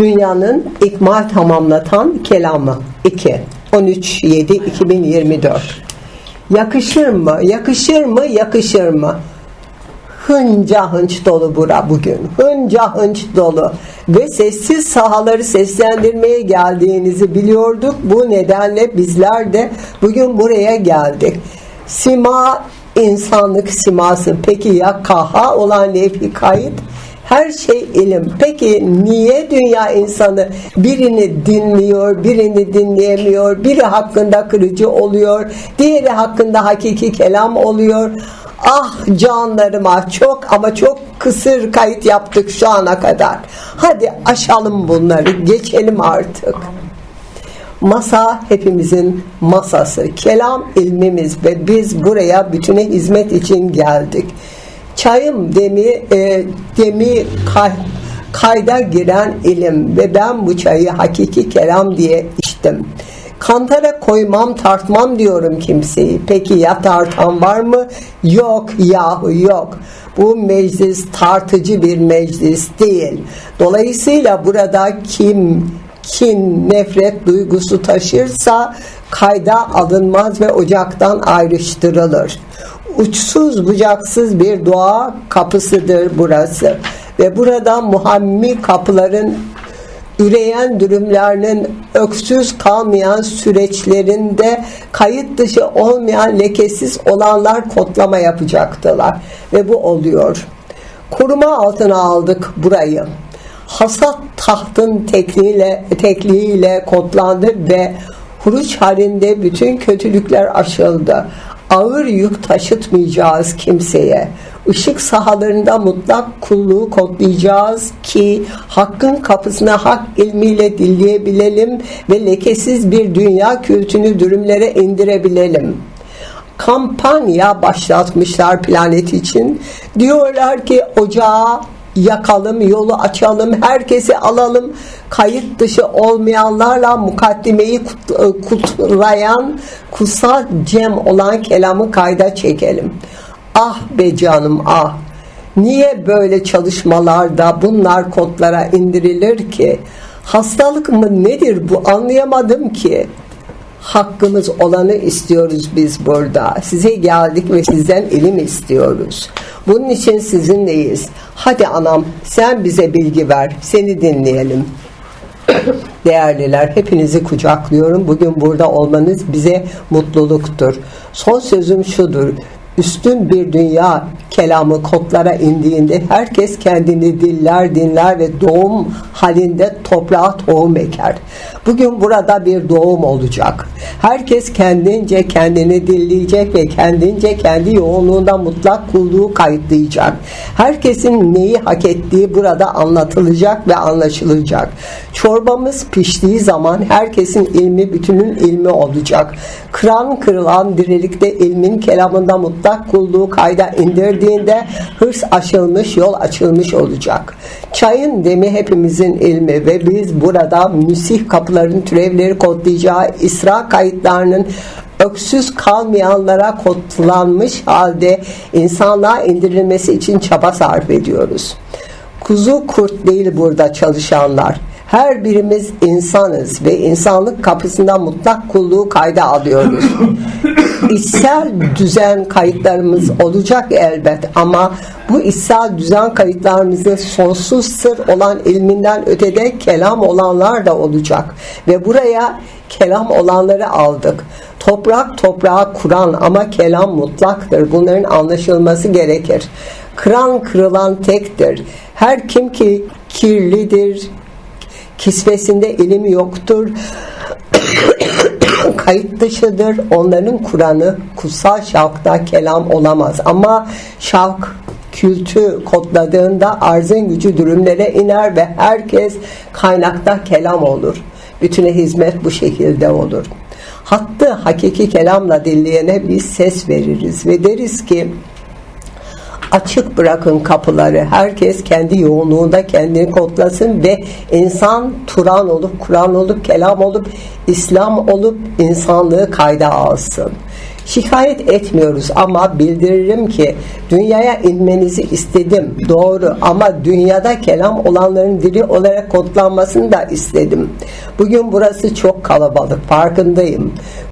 Dünyanın ikmal tamamlatan kelamı 2 13 7 2024 Yakışır mı? Yakışır mı? Yakışır mı? Hınca hınç dolu bura bugün. Hınca hınç dolu. Ve sessiz sahaları seslendirmeye geldiğinizi biliyorduk. Bu nedenle bizler de bugün buraya geldik. Sima insanlık siması. Peki ya kaha olan levh-i kayıt? Her şey ilim. Peki niye dünya insanı birini dinliyor, birini dinleyemiyor, biri hakkında kırıcı oluyor, diğeri hakkında hakiki kelam oluyor? Ah canlarım ah çok ama çok kısır kayıt yaptık şu ana kadar. Hadi aşalım bunları, geçelim artık. Masa hepimizin masası. Kelam ilmimiz ve biz buraya bütüne hizmet için geldik. Çayım demi e, demi kay, kayda giren ilim ve ben bu çayı hakiki kelam diye içtim. Kantara koymam tartmam diyorum kimseyi. Peki ya tartan var mı? Yok yahu yok. Bu meclis tartıcı bir meclis değil. Dolayısıyla burada kim kin, nefret duygusu taşırsa kayda alınmaz ve ocaktan ayrıştırılır. Uçsuz bucaksız bir doğa kapısıdır burası. Ve burada muhammi kapıların üreyen dürümlerinin öksüz kalmayan süreçlerinde kayıt dışı olmayan lekesiz olanlar kodlama yapacaktılar. Ve bu oluyor. Koruma altına aldık burayı. Hasat tahtın tekliğiyle, tekliğiyle kodlandı ve huruç halinde bütün kötülükler aşıldı. Ağır yük taşıtmayacağız kimseye. Işık sahalarında mutlak kulluğu kodlayacağız ki hakkın kapısına hak ilmiyle dinleyebilelim ve lekesiz bir dünya kültünü dürümlere indirebilelim kampanya başlatmışlar planet için. Diyorlar ki ocağı yakalım, yolu açalım, herkesi alalım. Kayıt dışı olmayanlarla mukaddimeyi kut- kutlayan kutsal cem olan kelamı kayda çekelim. Ah be canım ah. Niye böyle çalışmalarda bunlar kodlara indirilir ki? Hastalık mı nedir bu anlayamadım ki hakkımız olanı istiyoruz biz burada. Size geldik ve sizden ilim istiyoruz. Bunun için sizinleyiz. Hadi anam sen bize bilgi ver. Seni dinleyelim. Değerliler hepinizi kucaklıyorum. Bugün burada olmanız bize mutluluktur. Son sözüm şudur. Üstün bir dünya kelamı kodlara indiğinde herkes kendini diller dinler ve doğum halinde toprağa tohum eker. Bugün burada bir doğum olacak. Herkes kendince kendini dilleyecek ve kendince kendi yoğunluğunda mutlak kulluğu kayıtlayacak. Herkesin neyi hak ettiği burada anlatılacak ve anlaşılacak. Çorbamız piştiği zaman herkesin ilmi bütünün ilmi olacak. Kıran kırılan dirilikte ilmin kelamında mutlak kulluğu kayda indirdiğinde hırs aşılmış yol açılmış olacak. Çayın demi hepimizin ilmi ve biz burada müsih kapıların türevleri kodlayacağı İsra kayıtlarının öksüz kalmayanlara kodlanmış halde insanlığa indirilmesi için çaba sarf ediyoruz. Kuzu kurt değil burada çalışanlar. Her birimiz insanız ve insanlık kapısından mutlak kulluğu kayda alıyoruz. İçsel düzen kayıtlarımız olacak elbet ama bu içsel düzen kayıtlarımızda sonsuz sır olan ilminden ötede kelam olanlar da olacak. Ve buraya kelam olanları aldık. Toprak toprağa kuran ama kelam mutlaktır. Bunların anlaşılması gerekir. Kıran kırılan tektir. Her kim ki kirlidir, kisvesinde ilim yoktur, kayıt dışıdır. Onların Kur'an'ı kutsal şavkta kelam olamaz. Ama şavk kültü kodladığında arzın gücü dürümlere iner ve herkes kaynakta kelam olur. Bütüne hizmet bu şekilde olur. Hattı hakiki kelamla dinleyene biz ses veririz ve deriz ki açık bırakın kapıları. Herkes kendi yoğunluğunda kendini kodlasın ve insan Turan olup, Kur'an olup, kelam olup, İslam olup insanlığı kayda alsın. Şikayet etmiyoruz ama bildiririm ki dünyaya inmenizi istedim. Doğru ama dünyada kelam olanların dili olarak kodlanmasını da istedim. Bugün burası çok kalabalık farkındayım.